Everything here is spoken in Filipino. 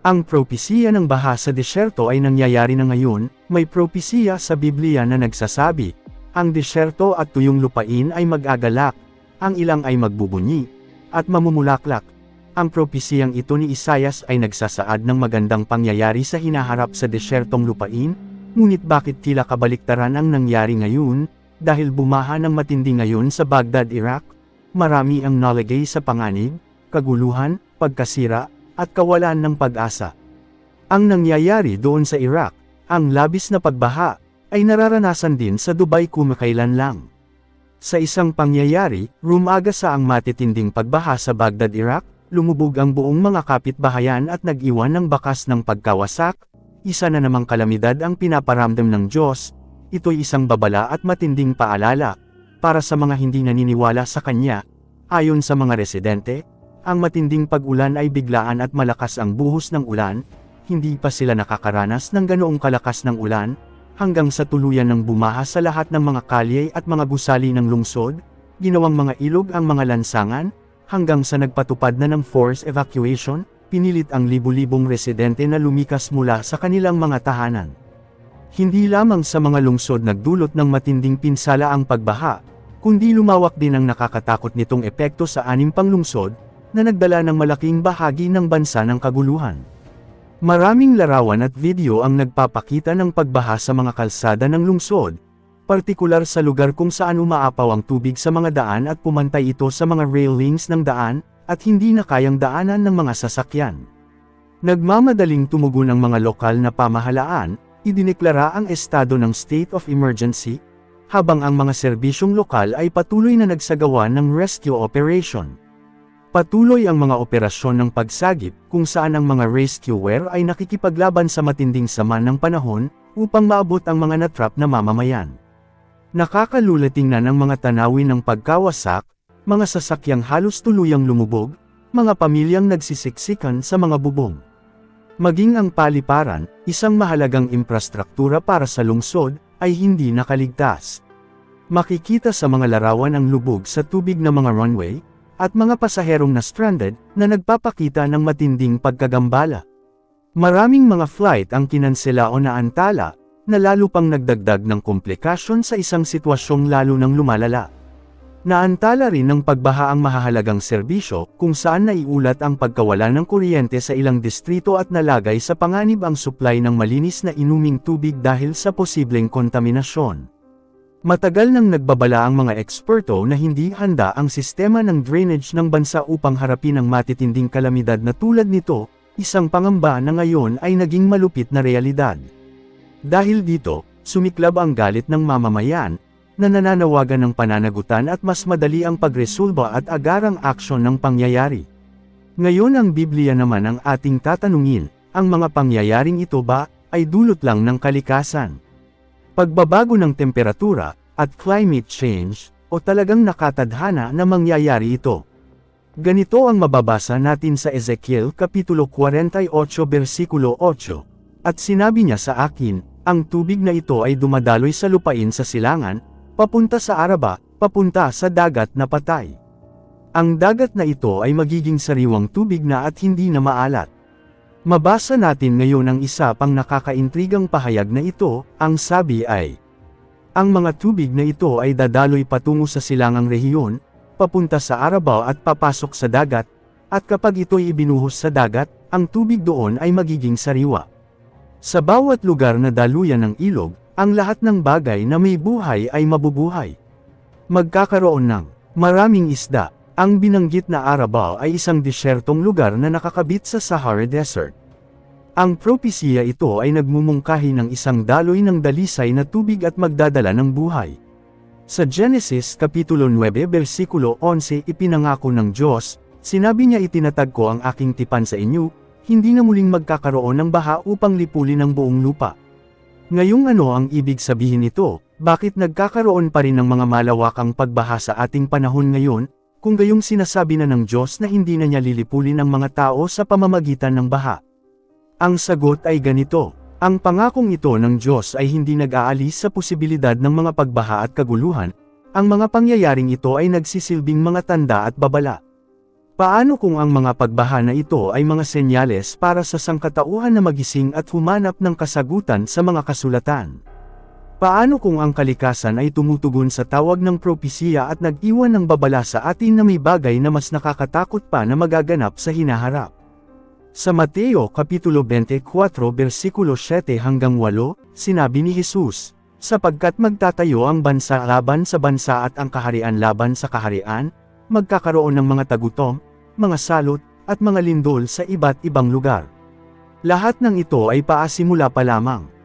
Ang propesiya ng baha sa disyerto ay nangyayari na ngayon, may propesiya sa Biblia na nagsasabi, ang disyerto at tuyong lupain ay mag-agalak, ang ilang ay magbubunyi, at mamumulaklak. Ang propesiyang ito ni Isayas ay nagsasaad ng magandang pangyayari sa hinaharap sa disyertong lupain, ngunit bakit tila kabaliktaran ang nangyari ngayon, dahil bumaha ng matindi ngayon sa Baghdad, Iraq? Marami ang nalagay sa panganib, kaguluhan, pagkasira, at kawalan ng pag-asa. Ang nangyayari doon sa Iraq, ang labis na pagbaha, ay nararanasan din sa Dubai kumakailan lang. Sa isang pangyayari, rumaga sa ang matitinding pagbaha sa Baghdad, Iraq, lumubog ang buong mga kapitbahayan at nag-iwan ng bakas ng pagkawasak, isa na namang kalamidad ang pinaparamdam ng Diyos, ito'y isang babala at matinding paalala, para sa mga hindi naniniwala sa Kanya, ayon sa mga residente, ang matinding pag-ulan ay biglaan at malakas ang buhos ng ulan, hindi pa sila nakakaranas ng ganoong kalakas ng ulan, hanggang sa tuluyan ng bumaha sa lahat ng mga kalye at mga gusali ng lungsod, ginawang mga ilog ang mga lansangan, hanggang sa nagpatupad na ng forced evacuation, pinilit ang libu-libong residente na lumikas mula sa kanilang mga tahanan. Hindi lamang sa mga lungsod nagdulot ng matinding pinsala ang pagbaha, kundi lumawak din ang nakakatakot nitong epekto sa anim pang lungsod, na nagdala ng malaking bahagi ng bansa ng kaguluhan. Maraming larawan at video ang nagpapakita ng pagbaha sa mga kalsada ng lungsod, partikular sa lugar kung saan umaapaw ang tubig sa mga daan at pumantay ito sa mga railings ng daan, at hindi na kayang daanan ng mga sasakyan. Nagmamadaling tumugon ang mga lokal na pamahalaan, idineklara ang estado ng state of emergency, habang ang mga serbisyong lokal ay patuloy na nagsagawa ng rescue operation. Patuloy ang mga operasyon ng pagsagip kung saan ang mga rescuer ay nakikipaglaban sa matinding sama ng panahon upang maabot ang mga natrap na mamamayan. Nakakalula tingnan ang mga tanawin ng pagkawasak, mga sasakyang halos tuluyang lumubog, mga pamilyang nagsisiksikan sa mga bubong. Maging ang paliparan, isang mahalagang infrastruktura para sa lungsod, ay hindi nakaligtas. Makikita sa mga larawan ang lubog sa tubig na mga runway, at mga pasaherong na stranded, na nagpapakita ng matinding pagkagambala. Maraming mga flight ang kinansela o naantala, na lalo pang nagdagdag ng komplikasyon sa isang sitwasyong lalo nang lumalala. Naantala rin ng pagbaha ang mahahalagang serbisyo, kung saan naiulat ang pagkawala ng kuryente sa ilang distrito at nalagay sa panganib ang supply ng malinis na inuming tubig dahil sa posibleng kontaminasyon. Matagal nang nagbabala ang mga eksperto na hindi handa ang sistema ng drainage ng bansa upang harapin ang matitinding kalamidad na tulad nito, isang pangamba na ngayon ay naging malupit na realidad. Dahil dito, sumiklab ang galit ng mamamayan, na nananawagan ng pananagutan at mas madali ang pagresolba at agarang aksyon ng pangyayari. Ngayon ang Biblia naman ang ating tatanungin, ang mga pangyayaring ito ba, ay dulot lang ng kalikasan? Pagbabago ng temperatura, at climate change, o talagang nakatadhana na mangyayari ito. Ganito ang mababasa natin sa Ezekiel Kapitulo 48 versikulo 8. At sinabi niya sa akin, ang tubig na ito ay dumadaloy sa lupain sa silangan, papunta sa Araba, papunta sa dagat na patay. Ang dagat na ito ay magiging sariwang tubig na at hindi na maalat. Mabasa natin ngayon ang isa pang nakakaintrigang pahayag na ito, ang sabi ay, Ang mga tubig na ito ay dadaloy patungo sa silangang rehiyon, papunta sa Arabao at papasok sa dagat, at kapag ito'y ibinuhos sa dagat, ang tubig doon ay magiging sariwa. Sa bawat lugar na daluyan ng ilog, ang lahat ng bagay na may buhay ay mabubuhay. Magkakaroon ng maraming isda, ang binanggit na Arabao ay isang disyertong lugar na nakakabit sa Sahara Desert. Ang propesiya ito ay nagmumungkahi ng isang daloy ng dalisay na tubig at magdadala ng buhay. Sa Genesis Kapitulo 9 versikulo 11 ipinangako ng Diyos, sinabi niya itinatag ko ang aking tipan sa inyo, hindi na muling magkakaroon ng baha upang lipulin ang buong lupa. Ngayong ano ang ibig sabihin nito, bakit nagkakaroon pa rin ng mga malawakang pagbaha sa ating panahon ngayon, kung gayong sinasabi na ng Diyos na hindi na niya lilipulin ang mga tao sa pamamagitan ng baha. Ang sagot ay ganito, ang pangakong ito ng Diyos ay hindi nag-aalis sa posibilidad ng mga pagbaha at kaguluhan, ang mga pangyayaring ito ay nagsisilbing mga tanda at babala. Paano kung ang mga pagbaha na ito ay mga senyales para sa sangkatauhan na magising at humanap ng kasagutan sa mga kasulatan? Paano kung ang kalikasan ay tumutugon sa tawag ng propesiya at nag-iwan ng babala sa atin na may bagay na mas nakakatakot pa na magaganap sa hinaharap? Sa Mateo Kapitulo 24 versikulo 7 hanggang 8, sinabi ni Jesus, Sapagkat magtatayo ang bansa laban sa bansa at ang kaharian laban sa kaharian, magkakaroon ng mga tagutom, mga salot, at mga lindol sa iba't ibang lugar. Lahat ng ito ay paasimula pa lamang.